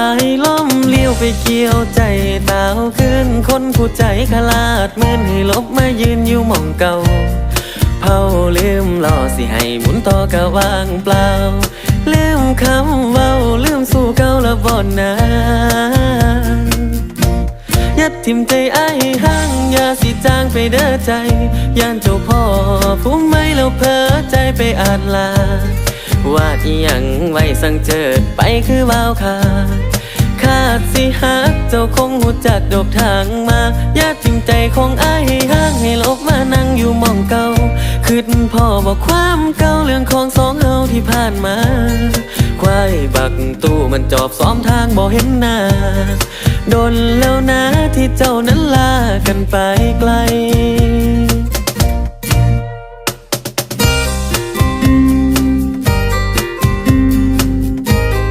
ายล้มเลี้ยวไปเกี่ยวใจตาวขึ้น คนผู้ใจขลาดเหมือนให้ลบมายืนอยู่มองเก่าเผาลืมรอสิให้หมุนต่อกะว่างเปล่าลืมคำเว้าลืมสู่เก่าละบ่นนานยัดทิมใจไอ้ห้างยาสิจางไปเด้อใจย่านเจ้าพ่อผู้ไม่แล้วเพ้อใจไปอาจลา วาดอีหยังไว้สั่งเจิดไปคือว่าวขาดขาดสิหักเจ้าคงหูจักดอกทางมาอย่าทิมใจของไอ้ายห้างให้ลบมานั่งอยู่มองเก่าคืดพ่อบอกความเก่าเรื่องของสองเฮาที่ผ่านมาควายบักตู้มันจอบซ้อมทางบ่เห็นหน้าโดนแล้วนะที่เจ้านั้นลากันไปไกล